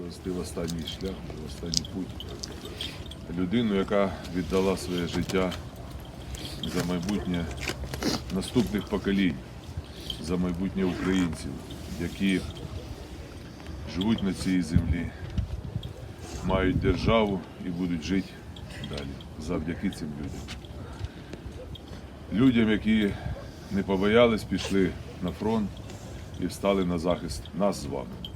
провести в останній шлях, в останній путь. Людину, яка віддала своє життя за майбутнє наступних поколінь, за майбутнє українців, які живуть на цій землі, мають державу і будуть жити далі завдяки цим людям. Людям, які не побоялись, пішли на фронт і встали на захист нас з вами.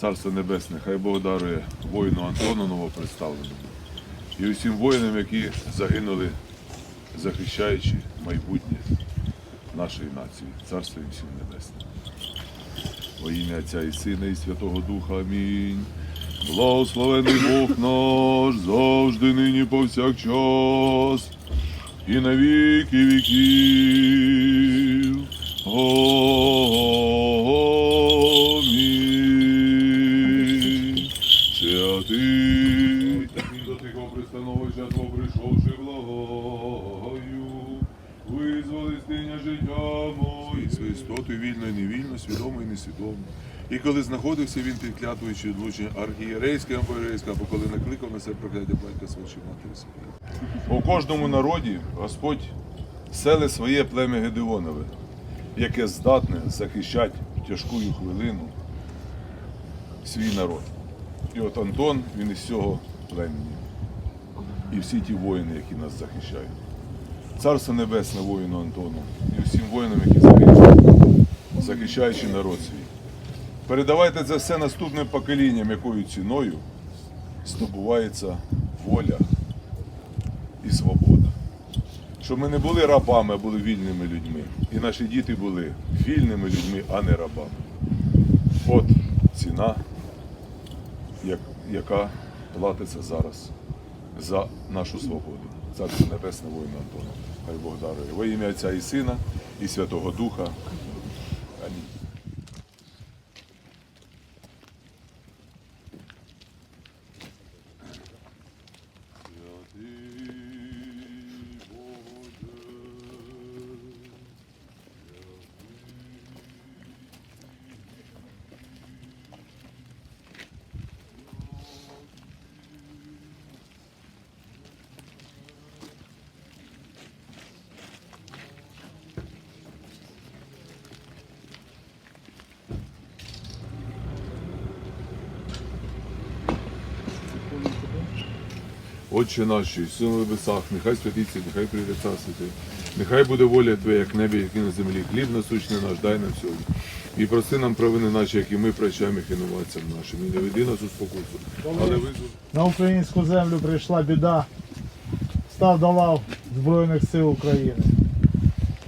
Царство Небесне, хай Бог дарує воїну Антону новопредставленому і усім воїнам, які загинули, захищаючи майбутнє нашої нації. Царство їм всім небесне. Во ім'я Отця і Сина, і Святого Духа. Амінь. Благословений Бог наш, завжди нині повсякчас, і на віки віків. Амінь. Твого прийшовши благою, визволи стиня життя моє, з істотою вільно і невільно, свідомо і несвідомо. І коли знаходився він під клятвою чи відлучення архієрейським або або коли накликав на себе прокляття батька свого чи матері своєї. У кожному народі Господь селе своє плем'я Гедеонове, яке здатне захищати в тяжку хвилину свій народ. І от Антон, він із цього племені. І всі ті воїни, які нас захищають. Царство Небесне воїну Антону і всім воїнам, які захищають, захищаючи народ свій. Передавайте це все наступним поколінням, якою ціною здобувається воля і свобода. Щоб ми не були рабами, а були вільними людьми. І наші діти були вільними людьми, а не рабами. От ціна, яка платиться зараз за нашу свободу. Царство Небесне воїна Антона. Хай Бог дарує. Во ім'я Отця і Сина, і Святого Духа. Отче наш, що єси на небесах, нехай святиться, нехай прийде царство Нехай буде воля Твоя, як небі, як і на землі. Хліб насущний наш, дай нам сьогодні. І прости нам провини наші, як і ми прощаємо їх винуватцям нашим. І не веди нас у спокусу, але визволи. На українську землю прийшла біда. Став до лав Збройних сил України.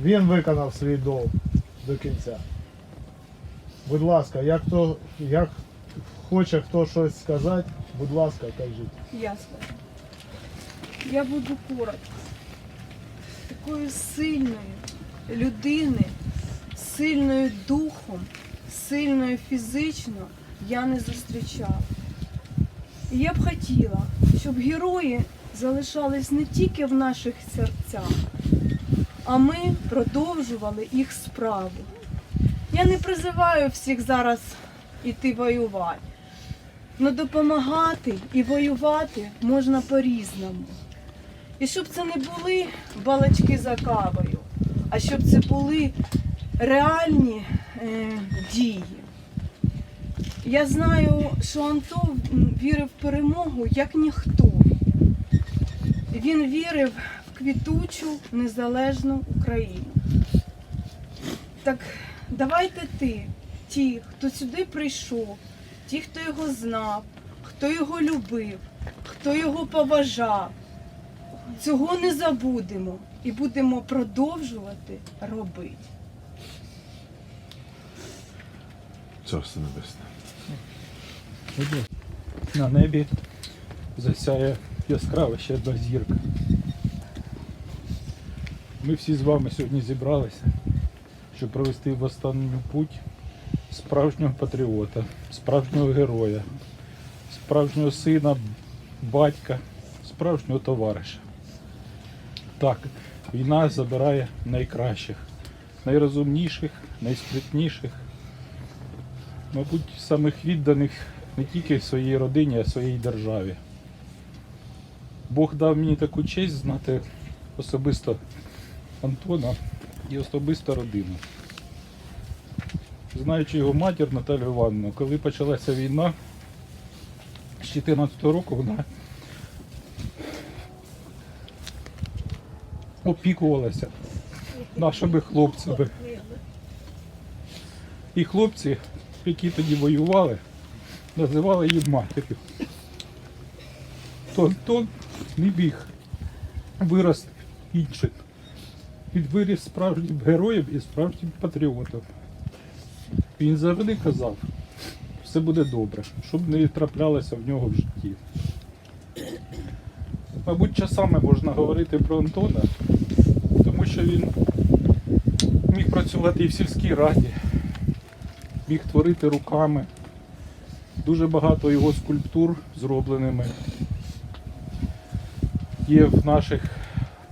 Він виконав свій долг до кінця. Будь ласка, як, то, як хоче хто щось сказати, будь ласка, кажіть. Я скажу. Я буду коротко. Такої сильної людини, сильною духом, сильною фізично я не зустрічала. І я б хотіла, щоб герої залишались не тільки в наших серцях, а ми продовжували їх справу. Я не призиваю всіх зараз іти воювати. Но допомагати і воювати можна по-різному. І щоб це не були балачки за кавою, а щоб це були реальні е, дії. Я знаю, що Антон вірив в перемогу як ніхто. Він вірив в квітучу незалежну Україну. Так давайте ти, ті, хто сюди прийшов, ті, хто його знав, хто його любив, хто його поважав, цього не забудемо і будемо продовжувати робити. Царство Небесне. На небі засяє яскрава ще одна зірка. Ми всі з вами сьогодні зібралися, щоб провести в останню путь справжнього патріота, справжнього героя, справжнього сина, батька, справжнього товариша. Так, війна забирає найкращих, найрозумніших, найспритніших, мабуть, самих відданих не тільки своїй родині, а своїй державі. Бог дав мені таку честь знати особисто Антона і особисто родину. Знаючи його матір Наталію Івановну, коли почалася війна, з 2014 року вона опікувалася нашими хлопцями. І хлопці, які тоді воювали, називали її матір'ю. То Антон не біг вирости іншим. Він виріс справжнім героєм і справжнім патріотом. Він завжди казав, все буде добре, щоб не траплялося в нього в житті. Мабуть, часами можна говорити про Антона, що він міг працювати і в сільській раді, міг творити руками. Дуже багато його скульптур зробленими є в наших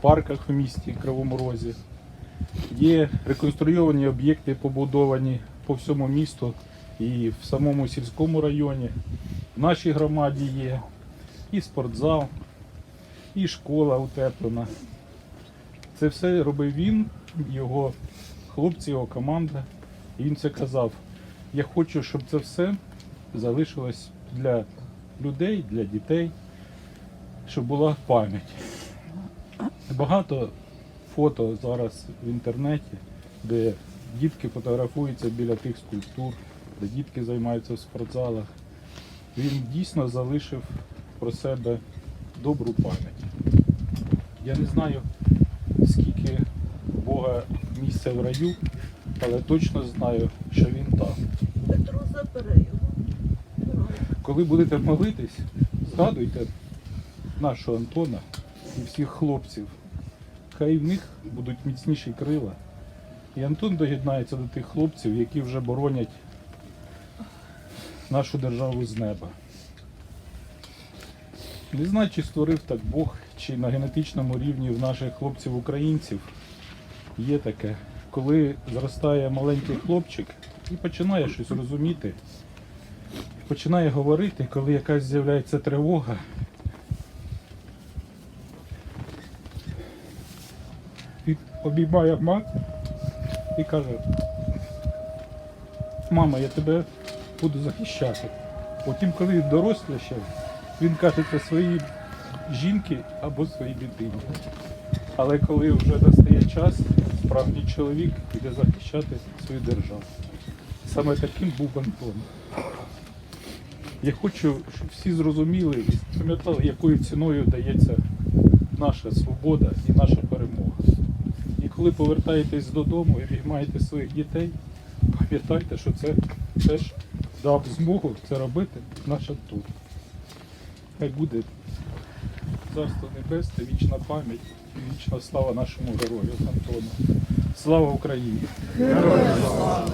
парках в місті Кривому Розі. Є реконструйовані об'єкти, побудовані по всьому місту і в самому сільському районі. В нашій громаді є і спортзал, і школа утеплена. Це все робив він, його хлопці, його команда. І він це казав. Я хочу, щоб це все залишилось для людей, для дітей, щоб була пам'ять. Багато фото зараз в інтернеті, де дітки фотографуються біля тих скульптур, де дітки займаються в спортзалах. Він дійсно залишив про себе добру пам'ять. Я не знаю, скільки у Бога місця в раю, але точно знаю, що він там. Петро забере його. Коли будете молитись, згадуйте нашого Антона і всіх хлопців. Хай в них будуть міцніші крила. І Антон доєднається до тих хлопців, які вже боронять нашу державу з неба. Не знаю, чи створив так Бог, чи на генетичному рівні в наших хлопців-українців є таке, коли зростає маленький хлопчик і починає щось розуміти, починає говорити, коли якась з'являється тривога. Він обіймає мать і каже, мама, я тебе буду захищати. Потім, коли він дорослішав, він каже це своїй жінки або своїй дитині. Але коли вже настає час, справжній чоловік йде захищати свою державу. Саме таким був Антон. Я хочу, щоб всі зрозуміли і пам'ятали, якою ціною дається наша свобода і наша перемога. І коли повертаєтесь додому і обіймаєте своїх дітей, пам'ятайте, що це теж дав змогу це робити наш Антон. Хай буде царство небесне, вічна пам'ять і вічна слава нашому герою Антону. Слава Україні! Героям сама,